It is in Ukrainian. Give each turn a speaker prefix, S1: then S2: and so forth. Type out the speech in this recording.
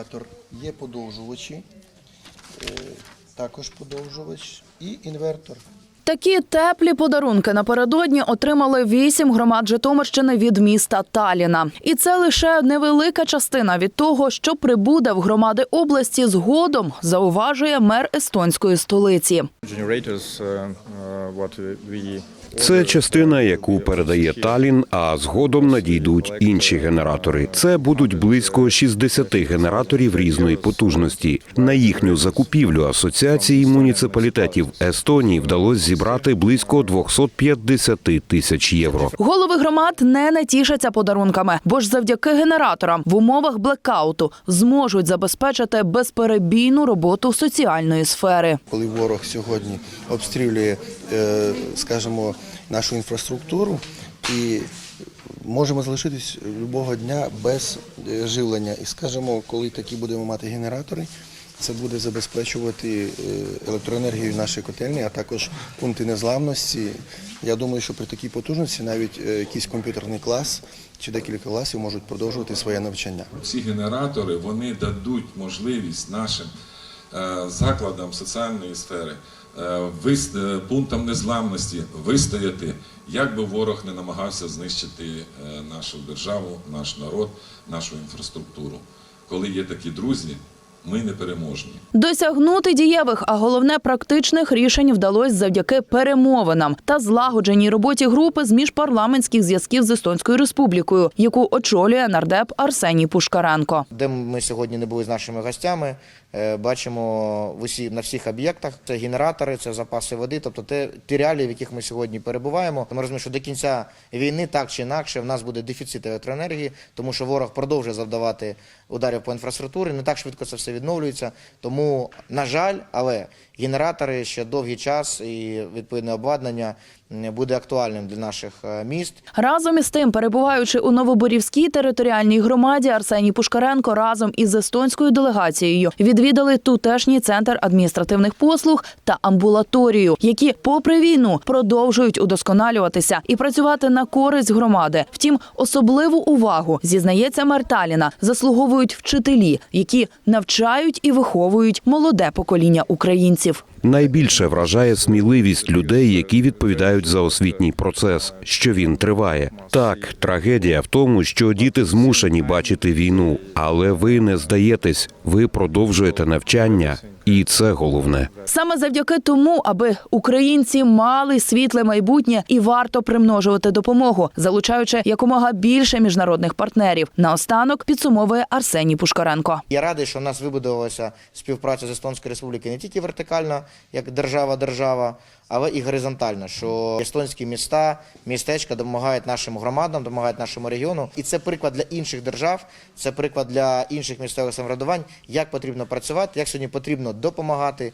S1: генератор, є подовжувачі, е, також подовжувач і інвертор.
S2: Такі теплі подарунки напередодні отримали вісім громад Житомирщини від міста Таліна. І це лише невелика частина від того, що прибуде в громади області згодом, зауважує мер естонської столиці.
S3: Це частина, яку передає Талін, а згодом надійдуть інші генератори. Це будуть близько 60 генераторів різної потужності. На їхню закупівлю асоціації муніципалітетів Естонії вдалося зібрати близько 250 тисяч євро.
S2: Голови громад не натішаться подарунками, бо ж завдяки генераторам в умовах блекауту зможуть забезпечити безперебійну роботу соціальної сфери.
S1: Коли ворог сьогодні обстрілює, е, скажімо, нашу інфраструктуру і можемо залишитись любого дня без е, живлення. І скажімо, коли такі будемо мати генератори, це буде забезпечувати е, електроенергію нашої котельні, а також пункти незламності. Я думаю, що при такій потужності навіть е, якийсь комп'ютерний клас чи декілька класів можуть продовжувати своє навчання.
S4: Ці генератори вони дадуть можливість нашим е, закладам соціальної сфери, е, е, пунктам незламності вистояти, як би ворог не намагався знищити е, нашу державу, наш народ, нашу інфраструктуру. Коли є такі друзі, ми непереможні.
S2: Досягнути дієвих, а головне практичних рішень вдалося завдяки перемовинам та злагодженій роботі групи з міжпарламентських зв'язків з Естонською республікою, яку очолює нардеп Арсеній Пушкаренко.
S5: Де ми сьогодні не були з нашими гостями, е, бачимо в усі на всіх об'єктах це генератори, це запаси води, тобто те ті реалії, в яких ми сьогодні перебуваємо. Ми розуміємо, що до кінця війни так чи інакше в нас буде дефіцит електроенергії, тому що ворог продовжує завдавати ударів по інфраструктурі. Не так швидко це все відновлюється. Тому, на жаль, але генератори ще довгий час і відповідне обладнання буде актуальним для наших е, міст.
S2: Разом із тим, перебуваючи у Новоборівській територіальній громаді, Арсеній Пушкаренко разом із естонською делегацією відвідали тутешній центр адміністративних послуг та амбулаторію, які, попри війну, продовжують удосконалюватися і працювати на користь громади. Втім, особливу увагу зізнається Марталіна, заслуговують вчителі, які навчають і виховують молоде покоління українців.
S3: Найбільше вражає сміливість людей, які відповідають за освітній процес, що він триває. Так, трагедія в тому, що діти змушені бачити війну, але ви не здаєтесь, ви продовжуєте навчання, і це головне.
S2: Саме завдяки тому, аби українці мали світле майбутнє і варто примножувати допомогу, залучаючи якомога більше міжнародних партнерів. Наостанок підсумовує Арсеній Пушкаренко.
S5: Я радий, що в нас вибудувалася співпраця з Естонською Республікою не тільки вертикально, як держава-держава, але і горизонтально, що естонські міста, містечка допомагають нашим громадам, допомагають нашому регіону. І це приклад для інших держав, це приклад для інших місцевих самоврядувань, як потрібно працювати, як сьогодні потрібно допомагати.